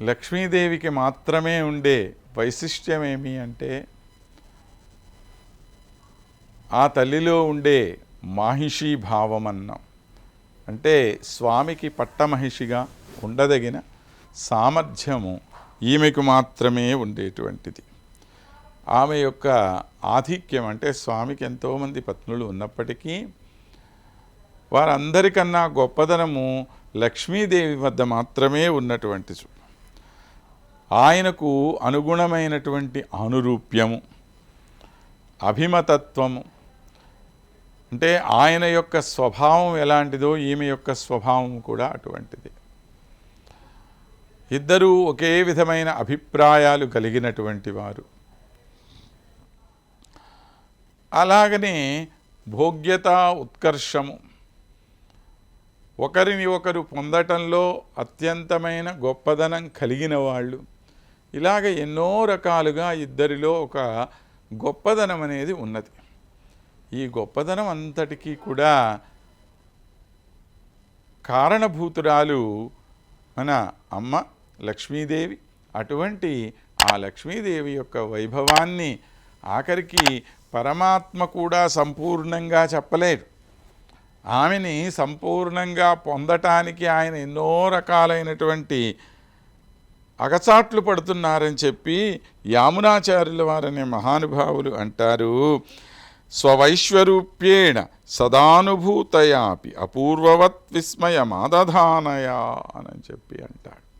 లక్ష్మీదేవికి మాత్రమే ఉండే వైశిష్ట్యం ఏమి అంటే ఆ తల్లిలో ఉండే మాహిషీ భావం అన్నాం అంటే స్వామికి పట్టమహిషిగా ఉండదగిన సామర్థ్యము ఈమెకు మాత్రమే ఉండేటువంటిది. ఆమె యొక్క ఆధిక్యం అంటే స్వామికి ఎంతోమంది పత్నులు ఉన్నప్పటికీ వారందరికన్నా గొప్పదనము లక్ష్మీదేవి వద్ద మాత్రమే ఉన్నటువంటి చూ- ఆయనకు అనుగుణమైనటువంటి అనురూప్యము అభిమతత్వము. అంటే ఆయన యొక్క స్వభావం ఎలాంటిదో ఈమె యొక్క స్వభావం కూడా అటువంటిది. ఇద్దరూ ఒకే విధమైన అభిప్రాయాలు కలిగినటువంటి వారు. అలాగనే భోగ్యత ఉత్కర్షము. ఒకరిని ఒకరు పొందటంలో అత్యంతమైన గొప్పదనం కలిగిన వాళ్ళు. ఇలాగ ఎన్నో రకాలుగా ఇద్దరిలో ఒక గొప్పదనం అనేది ఉన్నది. ఈ గొప్పదనం అంతటికీ కూడా కారణభూతురాలు మన అమ్మ లక్ష్మీదేవి. అటువంటి ఆ లక్ష్మీదేవి యొక్క వైభవాన్ని ఆఖరికి పరమాత్మ కూడా సంపూర్ణంగా చెప్పలేడు ఆమెని సంపూర్ణంగా పొందటానికి ఆయన ఎన్నో రకాలైనటువంటి అగచాట్లు పడుతున్నారని చెప్పి యామునాచార్యుల వారనే మహానుభావులు అంటారు. స్వవైశ్వరూప్యేణ సదానుభూతయాపి అపూర్వవత్ విస్మయమాదధానయా అని చెప్పి అంటాడు.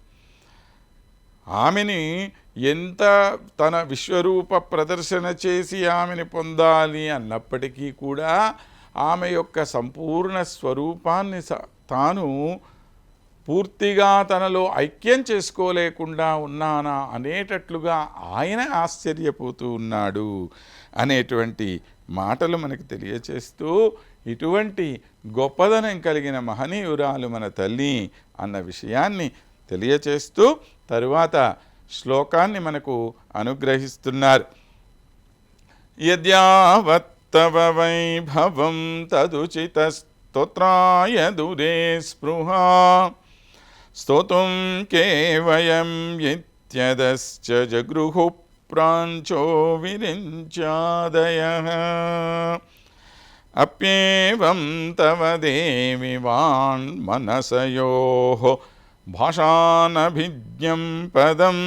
ఆమెని ఎంత తన విశ్వరూప ప్రదర్శన చేసి ఆమెని పొందాలి అన్నప్పటికీ కూడా ఆమె యొక్క సంపూర్ణ స్వరూపాన్ని స- తాను పూర్తిగా తనలో ఐక్యం చేసుకోలేకుండా ఉన్నానా అనేటట్లుగా ఆయన ఆశ్చర్యపోతూ ఉన్నాడు అనేటువంటి మాటలు మనకు తెలియచేస్తూ ఇటువంటి గొప్పదనం కలిగిన మహనీయురాలు మన తల్లి అన్న విషయాన్ని తెలియచేస్తూ తరువాత శ్లోకాన్ని మనకు అనుగ్రహిస్తున్నారు. యద్యావత్తవ వైభవం తదుచిత స్తోత్రాయ దురే స్పృహా स्तोतुं के वयं इत्यदश्च जगृहुः प्राञ्चो विरिञ्चादयः। अप्येवं तव देवि वान्मनसयोः भाषानभिज्ञं पदं।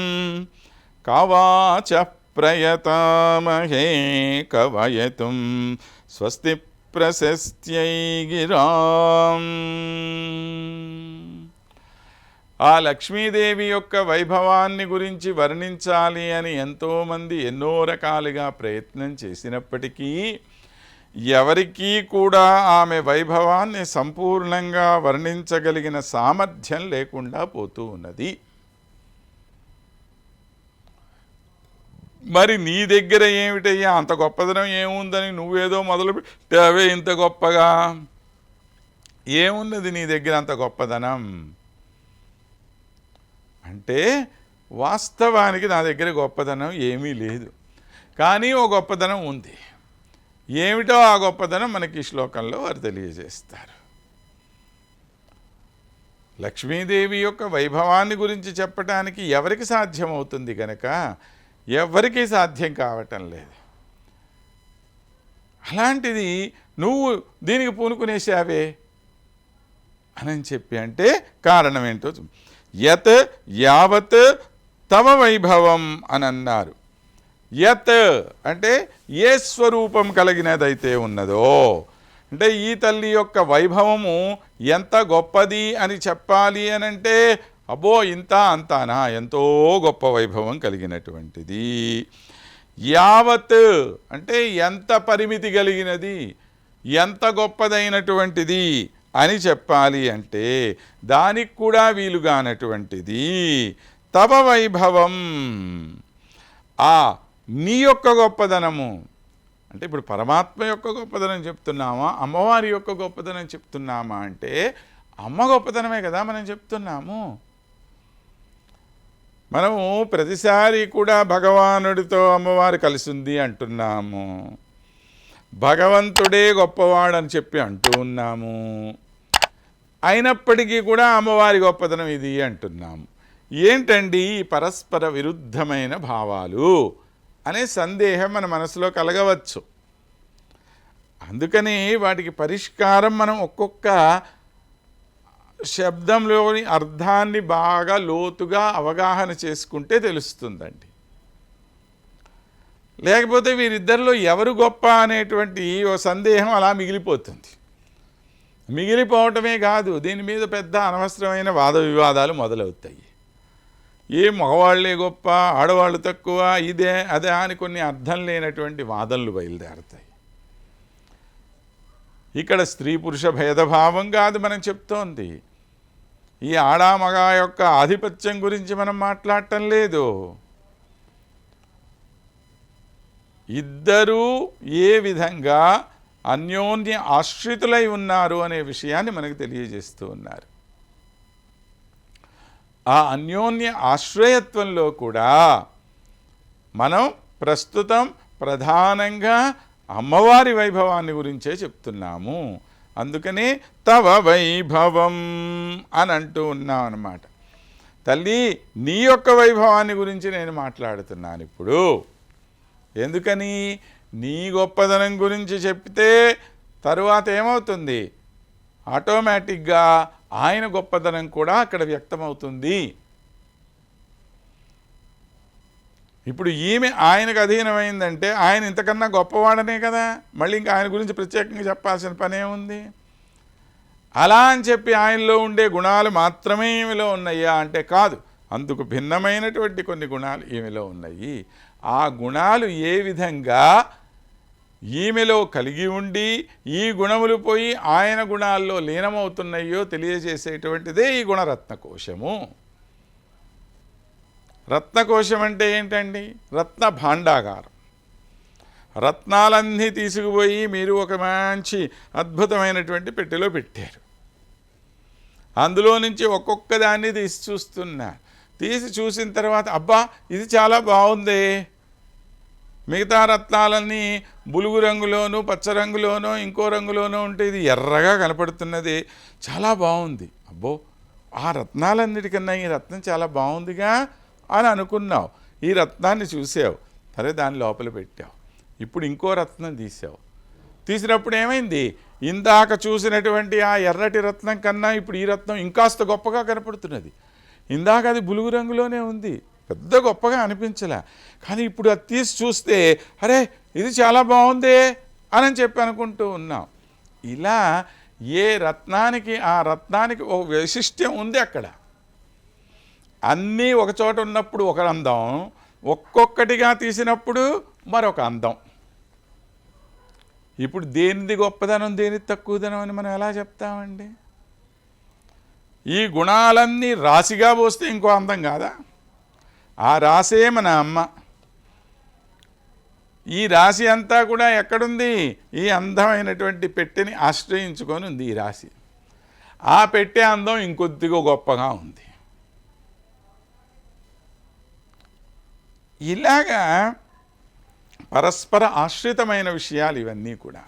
कावाच प्रयतामहे कवयितुं स्वस्ति प्रशस्त्यै गिराम्। ఆ లక్ష్మీదేవి యొక్క వైభవాన్ని గురించి వర్ణించాలి అని ఎంతోమంది ఎన్నో రకాలుగా ప్రయత్నం చేసినప్పటికీ ఎవరికీ కూడా ఆమె వైభవాన్ని సంపూర్ణంగా వర్ణించగలిగిన సామర్థ్యం లేకుండా పోతూ ఉన్నది. మరి నీ దగ్గర ఏమిటయ్యా? అంత గొప్పదనం ఏముందని నువ్వేదో మొదలు పెట్టావే ఇంత గొప్పగా? ఏమున్నది నీ దగ్గర అంత గొప్పదనం? అంటే వాస్తవానికి నా దగ్గర గొప్పదనం ఏమీ లేదు. కానీ ఓ గొప్పదనం ఉంది. ఏమిటో ఆ గొప్పదనం మనకి ఈ శ్లోకంలో వారు తెలియజేస్తారు. లక్ష్మీదేవి యొక్క వైభవాన్ని గురించి చెప్పటానికి ఎవరికి సాధ్యమవుతుంది కనుక ఎవరికీ సాధ్యం కావటం లేదు. అలాంటిది నువ్వు దీనికి పూనుకునేసావే అని చెప్పి అంటే కారణం ఏంటో చూ- యత్ యావత్ తమ వైభవం అని అన్నారు. యత్ అంటే ఏ స్వరూపం కలిగినదైతే ఉన్నదో. అంటే ఈ తల్లి యొక్క వైభవము ఎంత గొప్పది అని చెప్పాలి అని అంటే అబ్బో ఇంత అంతానా ఎంతో గొప్ప వైభవం కలిగినటువంటిది. యావత్ అంటే ఎంత పరిమితి కలిగినది ఎంత గొప్పదైనటువంటిది అని చెప్పాలి అంటే దానికి కూడా వీలుగానటువంటిది తవ వైభవం. ఆ నీ యొక్క గొప్పదనము. అంటే ఇప్పుడు పరమాత్మ యొక్క గొప్పదనం చెప్తున్నామా? అమ్మవారి యొక్క గొప్పదనం చెప్తున్నామా అంటే అమ్మ గొప్పదనమే కదా మనం చెప్తున్నాము. మనము ప్రతిసారి కూడా భగవానుడితో అమ్మవారు కలిసింది అంటున్నాము. భగవంతుడే గొప్పవాడని చెప్పి అంటూ ఉన్నాము. అయినప్పటికీ కూడా అమ్మవారి గొప్పదనం ఇది అంటున్నాము ఏంటండి ఈ పరస్పర విరుద్ధమైన భావాలు అనే సందేహం మన మనసులో కలగవచ్చు. అందుకని వాటికి పరిష్కారం మనం ఒక్కొక్క శబ్దంలోని అర్థాన్ని బాగా లోతుగా అవగాహన చేసుకుంటే తెలుస్తుందండి. లేకపోతే వీరిద్దరిలో ఎవరు గొప్ప అనేటువంటి ఓ సందేహం అలా మిగిలిపోతుంది. మిగిలిపోవటమే కాదు దీని మీద పెద్ద అనవసరమైన వాద వివాదాలు మొదలవుతాయి. ఏ మగవాళ్ళే గొప్ప ఆడవాళ్ళు తక్కువ ఇదే అదే అని కొన్ని అర్థం లేనటువంటి వాదనలు బయలుదేరతాయి. ఇక్కడ స్త్రీ పురుష భేదభావం కాదు మనం చెప్తోంది. ఈ ఆడా మగ యొక్క ఆధిపత్యం గురించి మనం మాట్లాడటం లేదు. ఇద్దరూ ఏ విధంగా అన్యోన్య ఆశ్రితులై ఉన్నారు అనే విషయాన్ని మనకు తెలియజేస్తూ ఉన్నారు. ఆ అన్యోన్య ఆశ్రయత్వంలో కూడా మనం ప్రస్తుతం ప్రధానంగా అమ్మవారి వైభవాన్ని గురించే చెప్తున్నాము. అందుకనే తవ వైభవం అని అంటూ ఉన్నాం అన్నమాట. తల్లి నీ యొక్క వైభవాన్ని గురించి నేను మాట్లాడుతున్నాను ఇప్పుడు. ఎందుకని? నీ గొప్పదనం గురించి చెప్తే తరువాత ఏమవుతుంది? ఆటోమేటిక్గా ఆయన గొప్పదనం కూడా అక్కడ వ్యక్తమవుతుంది. ఇప్పుడు ఈమె ఆయనకు అధీనమైందంటే ఆయన ఇంతకన్నా గొప్పవాడనే కదా? మళ్ళీ ఇంకా ఆయన గురించి ప్రత్యేకంగా చెప్పాల్సిన పనే ఉంది. అలా అని చెప్పి ఆయనలో ఉండే గుణాలు మాత్రమే ఈమెలో ఉన్నాయా అంటే కాదు. అందుకు భిన్నమైనటువంటి కొన్ని గుణాలు ఈమెలో ఉన్నాయి. ఆ గుణాలు ఏ విధంగా ఈమెలో కలిగి ఉండి ఈ గుణములు పోయి ఆయన గుణాల్లో లీనమవుతున్నాయో తెలియజేసేటువంటిదే ఈ గుణరత్నకోశము. రత్నకోశం అంటే ఏంటండి? రత్న భాండాగారం. రత్నాలన్నీ తీసుకుపోయి మీరు ఒక మంచి అద్భుతమైనటువంటి పెట్టెలో పెట్టారు. అందులో నుంచి ఒక్కొక్క దాన్ని తీసి చూస్తున్నారు తీసి చూసిన తర్వాత అబ్బా ఇది చాలా బాగుంది. మిగతా రత్నాలన్నీ బులుగు రంగులోను పచ్చ రంగులోనో ఇంకో రంగులోనో ఉంటే ఇది ఎర్రగా కనపడుతున్నది. చాలా బాగుంది. అబ్బో ఆ రత్నాలన్నిటికన్నా ఈ రత్నం చాలా బాగుందిగా అని అనుకున్నావు. ఈ రత్నాన్ని చూసావు. సరే దాని లోపల పెట్టావు. ఇప్పుడు ఇంకో రత్నం తీసావు. తీసినప్పుడు ఏమైంది? ఇందాక చూసినటువంటి ఆ ఎర్రటి రత్నం కన్నా ఇప్పుడు ఈ రత్నం ఇంకాస్త గొప్పగా కనపడుతున్నది. ఇందాక అది బులుగు రంగులోనే ఉంది. పెద్ద గొప్పగా అనిపించలే. కానీ ఇప్పుడు అది తీసి చూస్తే అరే ఇది చాలా బాగుంది అని చెప్పి అనుకుంటూ ఉన్నాం. ఇలా ఏ రత్నానికి ఆ రత్నానికి ఒక వైశిష్ట్యం ఉంది అక్కడ. అన్నీ ఒక చోట ఉన్నప్పుడు ఒక అందం ఒక్కొక్కటిగా తీసినప్పుడు మరొక అందం. ఇప్పుడు దేనిది గొప్పదనం దేనిది తక్కువదనం అని మనం ఎలా చెప్తామండి? ఈ గుణాలన్నీ రాశిగా పోస్తే ఇంకో అందం కాదా? ఆ రాసే మన అమ్మ. ఈ రాశి అంతా కూడా ఎక్కడుంది? ఈ అందమైనటువంటి పెట్టెని ఆశ్రయించుకొని ఉంది ఈ రాశి. ఆ పెట్టే అందం ఇంకొద్దిగా గొప్పగా ఉంది. ఇలాగా పరస్పర ఆశ్రితమైన విషయాలు ఇవన్నీ కూడా.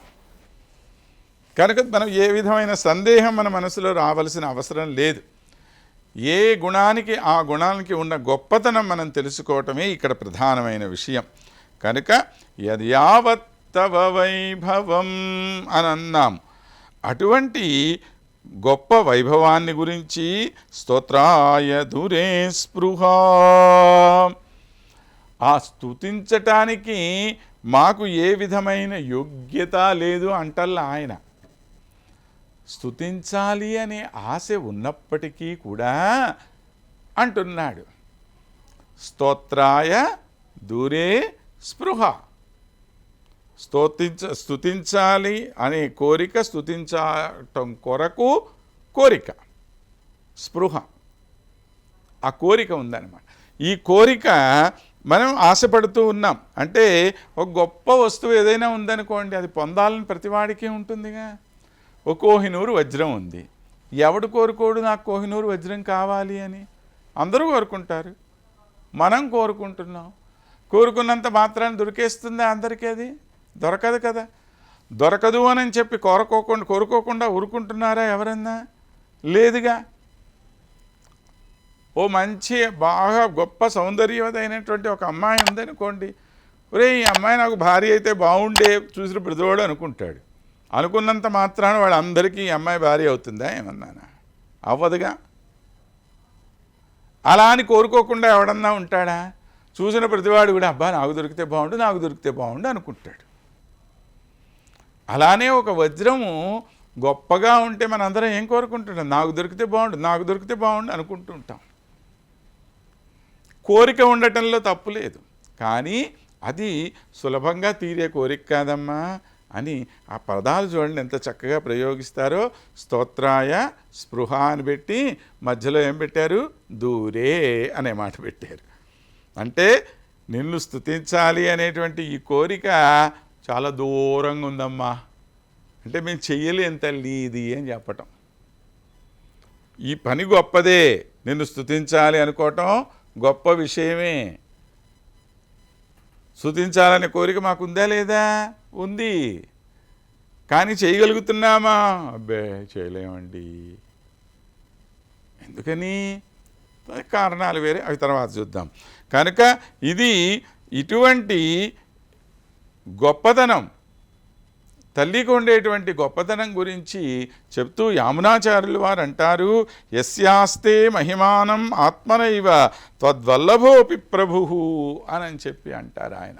కనుక మనం ఏ విధమైన సందేహం మన మనసులో రావలసిన అవసరం లేదు. ఏ గుణానికి ఆ గుణానికి ఉన్న గొప్పతనం మనం తెలుసుకోవటమే ఇక్కడ ప్రధానమైన విషయం. కనుక యద్యావత్ తవ వైభవం అని అన్నాం అటువంటి గొప్ప వైభవాన్ని గురించి స్తోత్రాయ దురే స్పృహ. ఆ స్థుతించటానికి మాకు ఏ విధమైన యోగ్యత లేదు అంటల్లా ఆయన. స్థుతించాలి అనే ఆశ ఉన్నప్పటికీ కూడా అంటున్నాడు. స్తోత్రాయ దూరే స్పృహ. స్తోతించ స్తుతించాలి అనే కోరిక స్తుతించటం కొరకు కోరిక. స్పృహ. ఆ కోరిక ఉందన్నమాట. ఈ కోరిక మనం ఆశపడుతూ ఉన్నాం. అంటే ఒక గొప్ప వస్తువు ఏదైనా ఉందనుకోండి అది పొందాలని ప్రతివాడికి ఉంటుందిగా. ఒక కోహినూరు వజ్రం ఉంది. ఎవడు కోరుకోడు నాకు కోహినూరు వజ్రం కావాలి అని? అందరూ కోరుకుంటారు. మనం కోరుకుంటున్నాం. కోరుకున్నంత మాత్రాన్ని దొరికేస్తుందా అందరికీ అది? దొరకదు కదా. దొరకదు అని చెప్పి కోరుకోకుండా కోరుకోకుండా ఊరుకుంటున్నారా ఎవరన్నా? లేదుగా. ఓ మంచి బాగా గొప్ప సౌందర్యవతైనటువంటి ఒక అమ్మాయి ఉందనుకోండి. ఒరే ఈ అమ్మాయి నాకు భార్య అయితే బాగుండే చూసిన ప్రతివాడు అనుకుంటాడు. అనుకున్నంత మాత్రాన వాళ్ళందరికీ ఈ అమ్మాయి భార్య అవుతుందా ఏమన్నానా? అవ్వదుగా. అలా అని కోరుకోకుండా ఎవడన్నా ఉంటాడా? చూసిన ప్రతివాడు కూడా అబ్బా నాకు దొరికితే బాగుండు నాకు దొరికితే బాగుండు అనుకుంటాడు. అలానే ఒక వజ్రము గొప్పగా ఉంటే మనందరం ఏం కోరుకుంటున్నాం నాకు దొరికితే బాగుండు నాకు దొరికితే బాగుండు అనుకుంటుంటాం. కోరిక ఉండటంలో తప్పు లేదు. కానీ అది సులభంగా తీరే కోరిక కాదమ్మా అని ఆ పదాలు చూడండి ఎంత చక్కగా ప్రయోగిస్తారో. స్తోత్రాయ స్పృహ అని పెట్టి మధ్యలో ఏం పెట్టారు? దూరే అనే మాట పెట్టారు. అంటే నిన్ను స్థుతించాలి అనేటువంటి ఈ కోరిక చాలా దూరంగా ఉందమ్మా. అంటే మేము చెయ్యలేం తల్లి ఇది అని చెప్పటం. ఈ పని గొప్పదే నిన్ను స్థుతించాలి అనుకోవటం గొప్ప విషయమే. స్థుతించాలనే కోరిక మాకు ఉందా లేదా? ఉంది. కానీ చేయగలుగుతున్నామా? అబ్బే చేయలేమండి. ఎందుకని? కారణాలు వేరే అవి తర్వాత చూద్దాం. కనుక ఇది ఇటువంటి గొప్పతనం తల్లికి ఉండేటువంటి గొప్పతనం గురించి చెప్తూ యామునాచార్యులు వారు అంటారు యస్యాస్తే మహిమానం ఆత్మనైవ త్వద్వల్లభోపి ప్రభు అని చెప్పి అంటారు ఆయన.